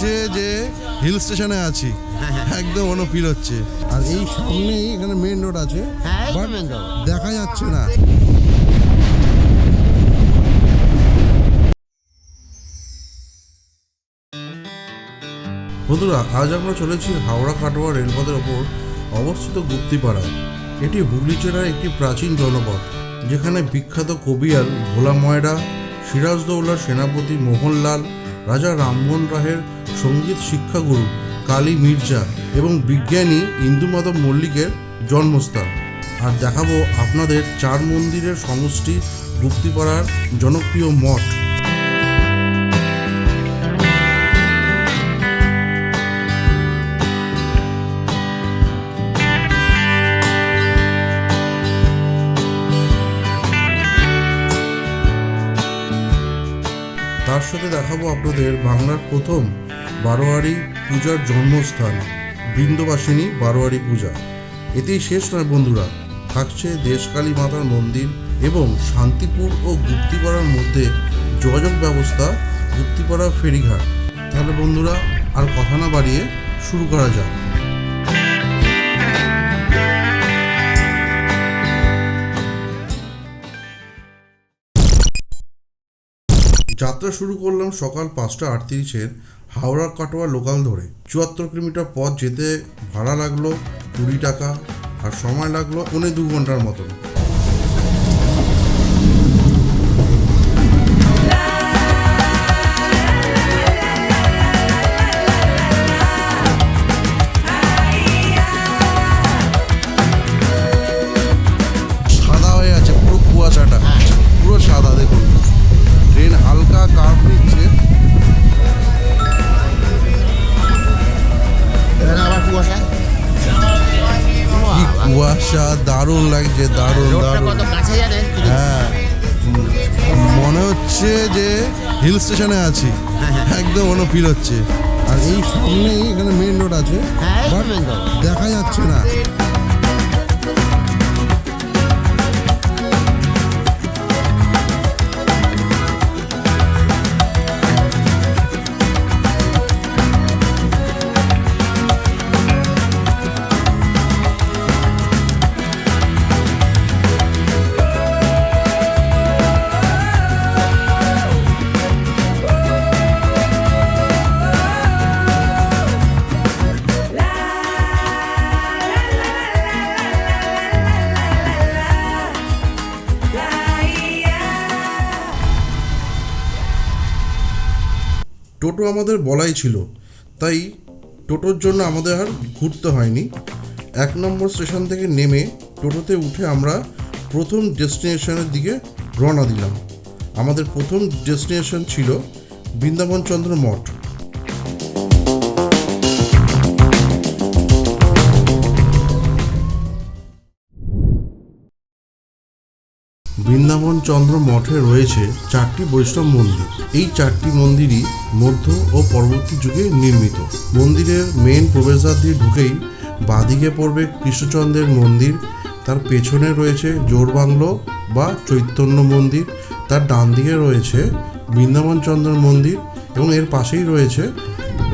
হচ্ছে যে হিল স্টেশনে আছি একদম অন্য ফিল হচ্ছে। আর এই সামনেই এখানে মেন রোড আছে হ্যাঁ। দেখা যাচ্ছে না। বন্ধুরা আজ আমরা চলেছি হাওড়া কাটোয়া রেলপথের ওপর অবস্থিত গুপ্তিপাড়ায় এটি হুগলি জেলার একটি প্রাচীন জনপদ যেখানে বিখ্যাত কবিয়াল ভোলা ময়রা সিরাজদৌল্লার সেনাপতি মোহনলাল রাজা রামমোহন রায়ের সংগীত শিক্ষাগুরু কালী মির্জা এবং বিজ্ঞানী ইন্দু মাধব মল্লিকের জন্মস্থান। আর দেখাবো আপনাদের চার মন্দিরের সমষ্টি গুপ্তিপাড়ার জনপ্রিয় মঠ। তার সাথে দেখাবো আপনাদের বাংলার প্রথম বারোয়ারি পূজার জন্মস্থান, বৃন্দবাসিনী বারোয়ারি পূজা। এতেই শেষ নয় বন্ধুরা, থাকছে দেশকালী মাতার মন্দির এবং শান্তিপুর ও গুপ্তিপাড়ার মধ্যে যোগাযোগ ব্যবস্থা, গুপ্তিপাড়া ফেরিঘাট। তাহলে বন্ধুরা, আর কথা না বাড়িয়ে শুরু করা যাক। যাত্রা শুরু করলাম সকাল পাঁচটা আটত্রিশের হাওড়া কাটোয়া লোকাল ধরে চুয়াত্তর কিলোমিটার পথ যেতে ভাড়া লাগল কুড়ি টাকা আর সময় লাগল পৌনে দু ঘণ্টার মতন। লাগছে দারুণ দারুণ। হ্যাঁ। মনে হচ্ছে যে হিল স্টেশনে আছি। একদম মনে ফিল হচ্ছে। আর এই সামনেই এখানে মেন রোড আছে। হ্যাঁ। দেখা যাচ্ছে না। টোটো আমাদের বলাই ছিল। তাই টোটোর জন্য আমাদের আর ঘুরতে হয়নি। এক নম্বর স্টেশন থেকে নেমে টোটোতে উঠে আমরা প্রথম ডেস্টিনেশনের দিকে রওনা দিলাম। আমাদের প্রথম ডেস্টিনেশন ছিল বৃন্দাবন চন্দ্র মঠ। চন্দ্র মঠে রয়েছে চারটি বৈষ্ণব মন্দির। এই চারটি মন্দিরই মধ্য ও পরবর্তী যুগে নির্মিত। মন্দিরের মেন প্রবেশদ্বার দিয়ে ঢুকেই বাঁদিকে পড়বে কৃষ্ণচন্দ্রের মন্দির। তার পেছনে রয়েছে জোরবাংলো বা চৈতন্য মন্দির। তার ডান দিকে রয়েছে বৃন্দাবন চন্দ্র মন্দির এবং এর পাশেই রয়েছে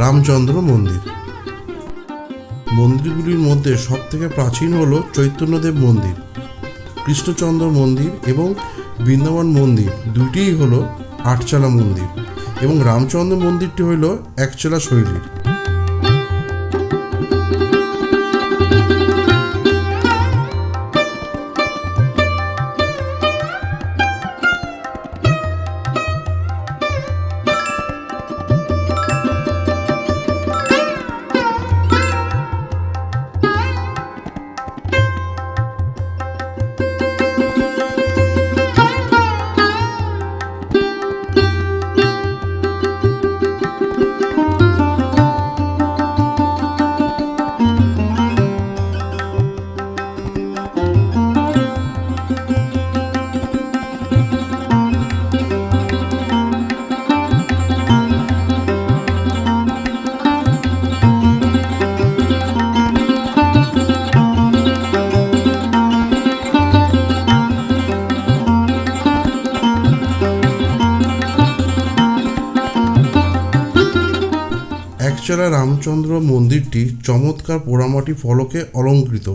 রামচন্দ্র মন্দির। মন্দিরগুলির মধ্যে সবথেকে প্রাচীন হল চৈতন্যদেব মন্দির, কৃষ্ণচন্দ্র মন্দির এবং বৃন্দাবন মন্দির দুইটিই হলো আটচালা মন্দির এবং রামচন্দ্র মন্দিরটি হলো একচালা শৈলীর হুগলিচারা রামচন্দ্র মন্দিরটি চমৎকার পোড়ামাটি ফলকে অলঙ্কৃত।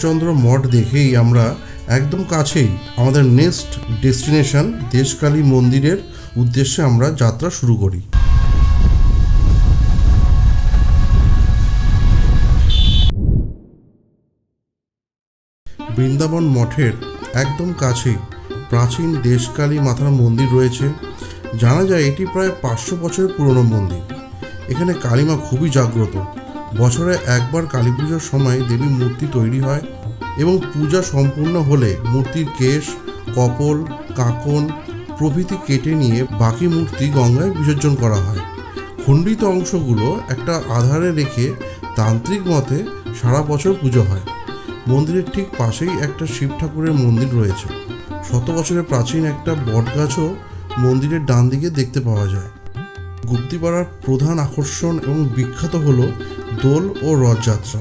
চন্দ্র মঠ দেখেই আমরা একদম কাছেই আমাদের নেক্সট ডেস্টিনেশন দেশকালী মন্দিরের উদ্দেশ্যে আমরা যাত্রা শুরু করি। বৃন্দাবন মঠের একদম কাছেই প্রাচীন দেশকালী মাথার মন্দির রয়েছে। জানা যায় এটি প্রায় পাঁচশো বছরের পুরনো মন্দির। এখানে কালীমা খুবই জাগ্রত। বছরে একবার কালী পুজোর সময় দেবী মূর্তি তৈরি হয় এবং পূজা সম্পূর্ণ হলে মূর্তির কেশ, কপল, কাকন প্রভৃতি কেটে নিয়ে বাকি মূর্তি গঙ্গায় বিসর্জন করা হয়। খণ্ডিত অংশগুলো একটা আধারে রেখে তান্ত্রিক মতে সারা বছর পুজো হয়। মন্দিরের ঠিক পাশেই একটা শিব ঠাকুরের মন্দির রয়েছে। শত বছরের প্রাচীন একটা বটগাছও মন্দিরের ডান দিকে দেখতে পাওয়া যায়। গুপ্তিপাড়ার প্রধান আকর্ষণ এবং বিখ্যাত হল দোল ও রথযাত্রা।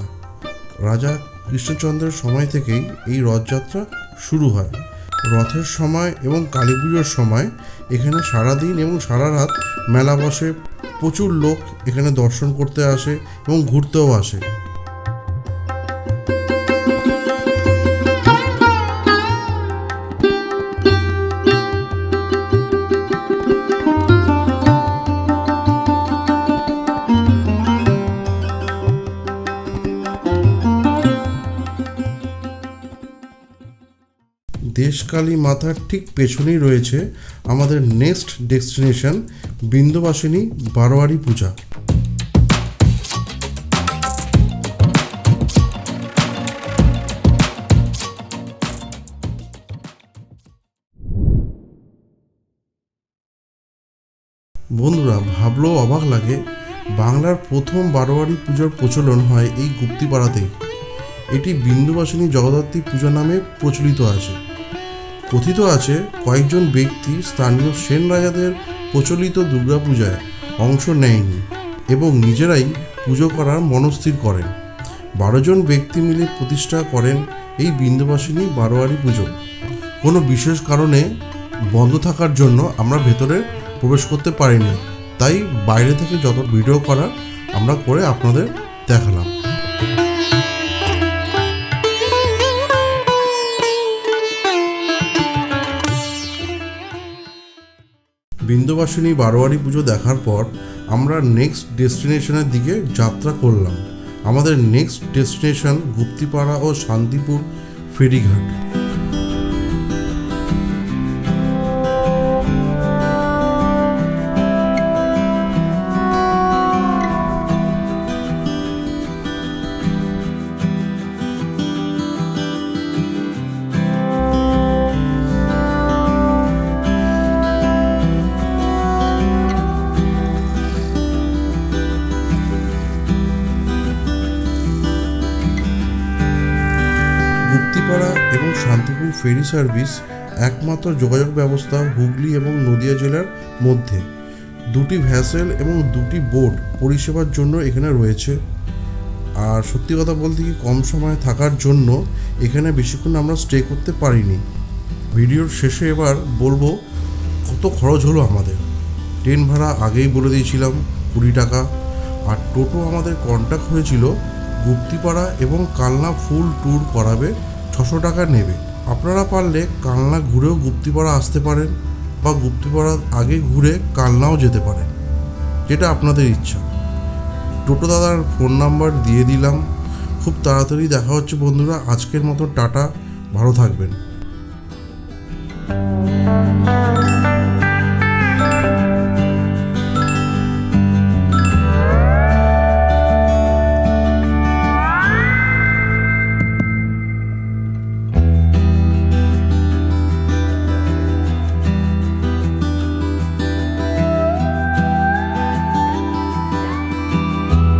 রাজা কৃষ্ণচন্দ্রের সময় থেকেই এই রথযাত্রা শুরু হয়। রথের সময় এবং কালী পুজোর সময় এখানে সারাদিন এবং সারা রাত মেলা বসে। প্রচুর লোক এখানে দর্শন করতে আসে এবং ঘুরতেও আসে। দেশকালী মাথার ঠিক পেছনেই রয়েছে আমাদের নেক্সট ডেস্টিনেশন, বিন্দুবাসিনী বারোয়ারি পূজা। বন্ধুরা, ভাবলেও অবাক লাগে, বাংলার প্রথম বারোয়ারি পুজোর প্রচলন হয় এই গুপ্তিপাড়াতেই। এটি বিন্দুবাসিনী জগদ্ধাত্রী পূজা নামে প্রচলিত আছে। কথিত আছে, কয়েকজন ব্যক্তি স্থানীয় সেন রাজাদের প্রচলিত দুর্গাপূজায় অংশ নেয়নি এবং নিজেরাই পুজো করার মনস্থির করেন। বারো জন ব্যক্তি মিলে প্রতিষ্ঠা করেন এই বিন্দুবাসিনী বারোয়ারি পুজো। কোনো বিশেষ কারণে বন্ধ থাকার জন্য আমরা ভেতরে প্রবেশ করতে পারিনি, তাই বাইরে থেকে যত ভিডিও করার আমরা করে আপনাদের দেখালাম। বিন্দুবাসিনী বারোয়ারি পুজো দেখার পর আমরা নেক্সট ডেস্টিনেশনের দিকে যাত্রা করলাম। আমাদের নেক্সট ডেস্টিনেশন গুপ্তিপাড়া ও শান্তিপুর ফেরিঘাট। ফেরি সার্ভিস একমাত্র যোগাযোগ ব্যবস্থা হুগলি এবং নদিয়া জেলার মধ্যে। দুটি ভ্যাসেল এবং দুটি বোট পরিষেবার জন্য এখানে রয়েছে। আর সত্যি কথা বলতে কি কম সময় থাকার জন্য এখানে বেশিক্ষণ আমরা স্টে করতে পারিনি। ভিডিওর শেষে এবার বলব কত খরচ হলো আমাদের। ট্রেন ভাড়া আগেই বলে দিয়েছিলাম কুড়ি টাকা। আর টোটো আমাদের কন্ট্যাক্ট হয়েছিল গুপ্তিপাড়া এবং কালনা ফুল ট্যুর করাবে ছশো টাকা নেবে। আপনারা পারলে কালনা ঘুরেও গুপ্তিপাড়া আসতে পারেন বা গুপ্তিপাড়ার আগে ঘুরে কালনাও যেতে পারেন, যেটা আপনাদের ইচ্ছা। টোটো দাদার ফোন নাম্বার দিয়ে দিলাম। খুব তাড়াতাড়ি দেখা হচ্ছে বন্ধুরা। আজকের মতো টাটা, ভালো থাকবেন।